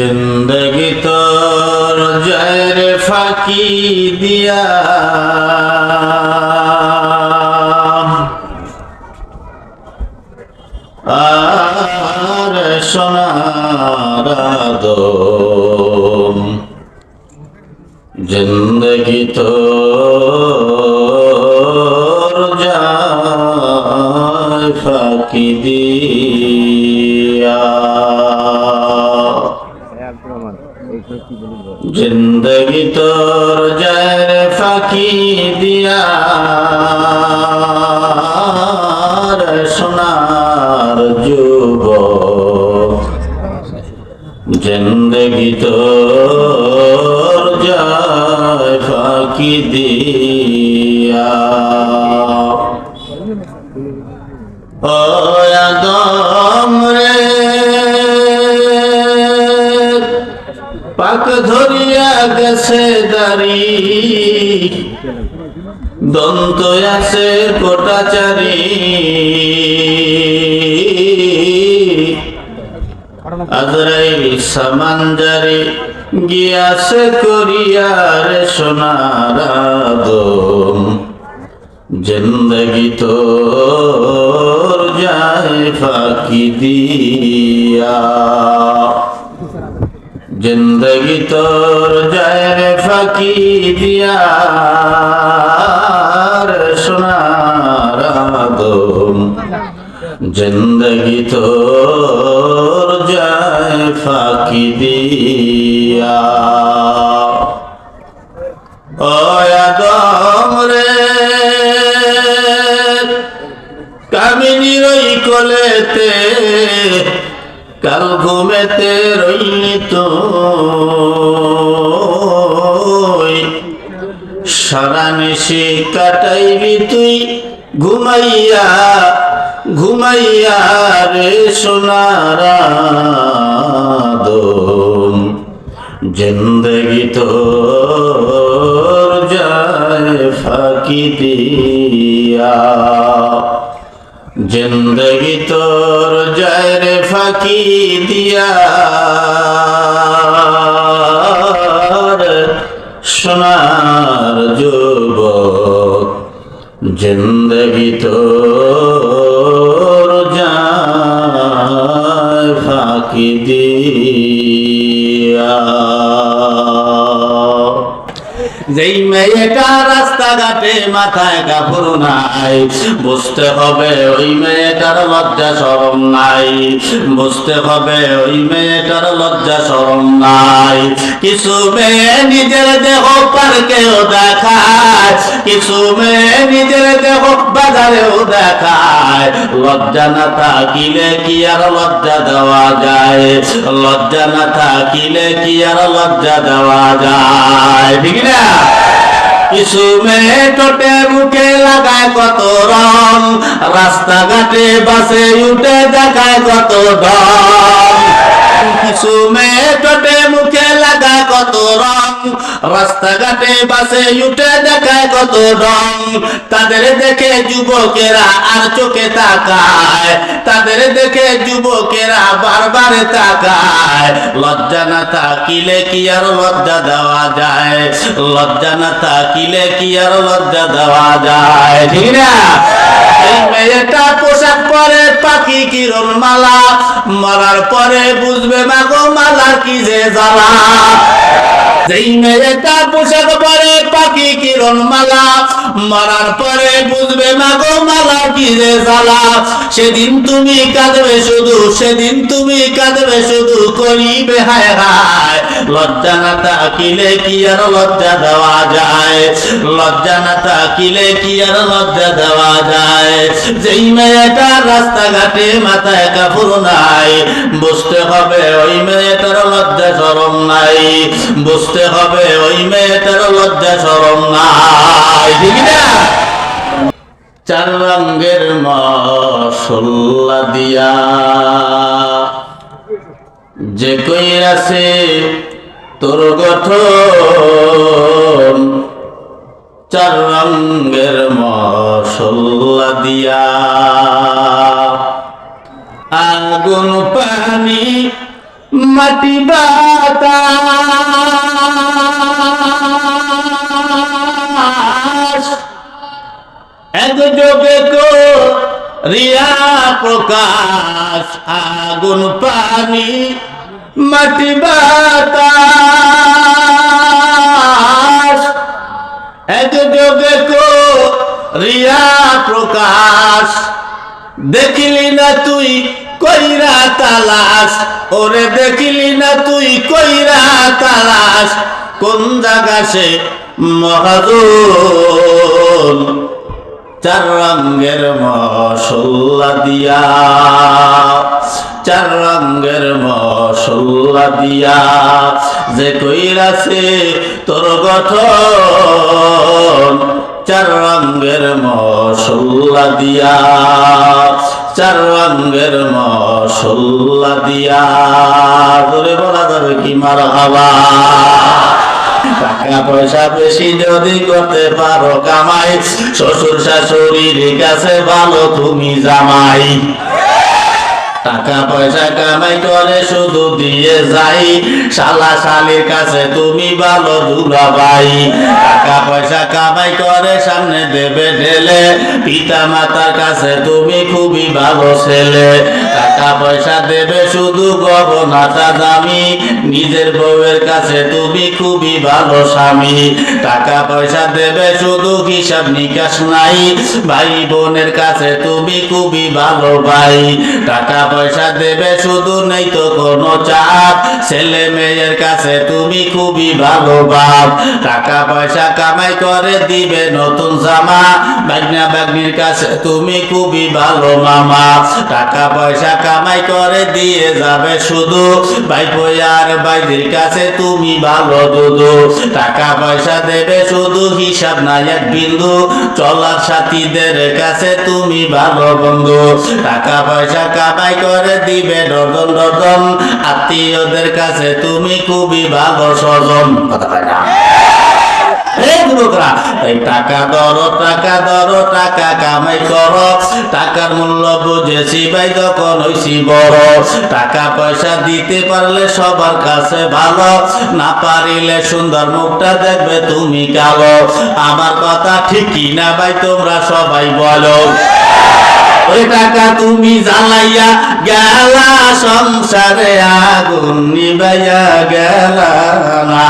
জিন্দগি তোর জয়ের ফাঁকি দিয়া আর সোনার আদম জিন্দগি তোর জিন্দগি তোর যায় ফাঁকি দিয়া সোনার যুব জিন্দগি তোর জয় ফাঁকি দিয়া পাক ধরিয়া গেছে দাড়ি। দন্ত আছে কোটাচারি আজরাইল সামানজারি গিয়াছে করিয়ার সোনার আদম। জিন্দগি তোর যায় ফাঁকি দিয়া। জিন্দগি তোর জয় রে ফাঁকি দিয়া সোনার জিন্দগি তোর জয় ফাঁকি দিয়া কাল ঘুমেতে রইলি তো সারা নিশি কাটাইবি তুই, ঘুমাইয়া ঘুমাইয়া রে সোনার জিন্দগি তোর যায় ফাঁকি দিয়া। জিন্দগি তোর রে ফাঁকি দিয়া। সোনার যুবক জিন্দগি তোর যায় ফাঁকি দিয়া। যেই মেয়েটা রাস্তাঘাটে মাথায় কাপড় নাই। বুঝতে হবে ওই মেয়েটার লজ্জা সরম নাই। বুঝতে হবে ওই মেয়েটার লজ্জা সরম নাই। কিছু মেয়ে নিজের দেহ পার্কেও দেখায়। কিছু মেয়ে নিজের দেহ বাজারেও দেখায়। লজ্জা না থাকিলে কি আর লজ্জা দেওয়া যায়? লজ্জা না থাকিলে কি আর লজ্জা দেওয়া যায়? ঠিক না? কিছু মেয়ে টোটে মুখে লাগায় কত রং রাস্তাঘাটে বাসে উঠে দেখায় কত ঢং কিছু মেয়ে টোটে মুখে লাগায় কত রং রাস্তাঘাটে বাসে উঠে দেখায় কত রং তাদের দেখে যুবকেরা আর চোখে তাকায় তাদের দেখে যুবকেরা বারবার তাকায়। লজ্জা না থাকিলে কি আর লজ্জা দেওয়া যায়? লজ্জা না থাকিলে কি আর লজ্জা দেওয়া যায়? ঠিক না? মেয়েটা পরে পাখি কিরণ মালা? মরার পরে বুঝবে মাগো মালার কি যে জ্বালা। যেই পোশাক পরে পাখি কিরণ মালা, মরার পরে বুঝবে মাগো মালা কি রে জ্বালা। সেদিন তুমি কাঁদবে শুধু, সেদিন তুমি কাঁদবে শুধু, করিবে হায় হায়। লজ্জা না থাকিলে কি আর লজ্জা দেওয়া যায়? লজ্জা না থাকিলে কি আর লজ্জা দেওয়া যায়? যেই মেয়েটা রাস্তাঘাটে মাথায় কাপড় নাই। বুঝতে হবে ওই মেয়েটার লজ্জা সরম নাই। বুঝতে হবে ওই মেয়েটার লজ্জা সরম নাই। চার রঙের মশল্লা দিয়া যে কইরাছে তোর গঠন, চার রঙের মশল্লা দিয়া। আগুন পানি মাটি বাতাস। এক যোগে রিয়া প্রকাশ। আগুন পানি মাটি বাতাস। এক যোগে রিয়া প্রকাশ। দেখিলি না তুই কইরা তালাস ওরে দেখিলি না তুই কইরা তালাস কোন জায়গা সে মহাজন? চার রঙের মশল্লা দিয়া, চার রঙের মশল্লা দিয়া যে কইরাছে তোর গঠন। চার রঙের মশল্লা দিয়া, চার রঙের মশল্লা দিয়া। ধরে বলা যাবে কি মার হাবা টাকা পয়সা বেশি যদি করতে পারো কামাই, শ্বশুর শাশুড়ির কাছে ভালো তুমি জামাই। টাকা পয়সা কামাই করে শুধু দিয়ে যাই। শালা শালির কাছে তুমি ভালো দুলাভাই টাকা পয়সা কামাই করে সামনে দেবে ঢেলে। পিতা মাতার কাছে তুমি খুবই ভালো ছেলে। টাকা পয়সা দেবে শুধু গহনাটা দামি। নিজের বউয়ের কাছে তুমি খুবই ভালো স্বামী। টাকা পয়সা দেবে শুধু হিসাব নিকাশ নাই। ভাই বোনের কাছে তুমি খুবই ভালো ভাই। টাকা পয়সা দেবে শুধু নেই তো কোনো চাপ। ছেলে মেয়ের কাছে তুমি খুবই ভালো বাপ। টাকা পয়সা কামাই করে দিবে নতুন জামা। বাগনা বাগনির কাছে তুমি খুবই ভালো মামা। টাকা পয়সা কামাই করে দিয়ে যাবে শুধু। ভাই আর বাইদের কাছে তুমি ভালো দুদু টাকা পয়সা দেবে শুধু, হিসাব নাই এক বিন্দু। চলার সাথীদের কাছে তুমি ভালো বন্ধু। টাকা পয়সা কামাই করে দিবে ডজন ডজন। আত্মীয়দের কাছে তুমি খুবই ভালো স্বজন। কথা না। যুবকরা, এই টাকা ধরো টাকা ধরো টাকা কামাই করো। টাকার মূল্য বুঝেছি ভাই যখন হইছি বড়। টাকা পয়সা দিতে পারলে সবার কাছে ভালো। না পারিলে সুন্দর মুখটা দেখবে তুমি কালো। আমার কথা ঠিকই না ভাই তোমরা সবাই বলো। ওই টাকা তুমি জ্বালাইয়া গেলা সংসারে আগুন নিবাইয়া গেলা না।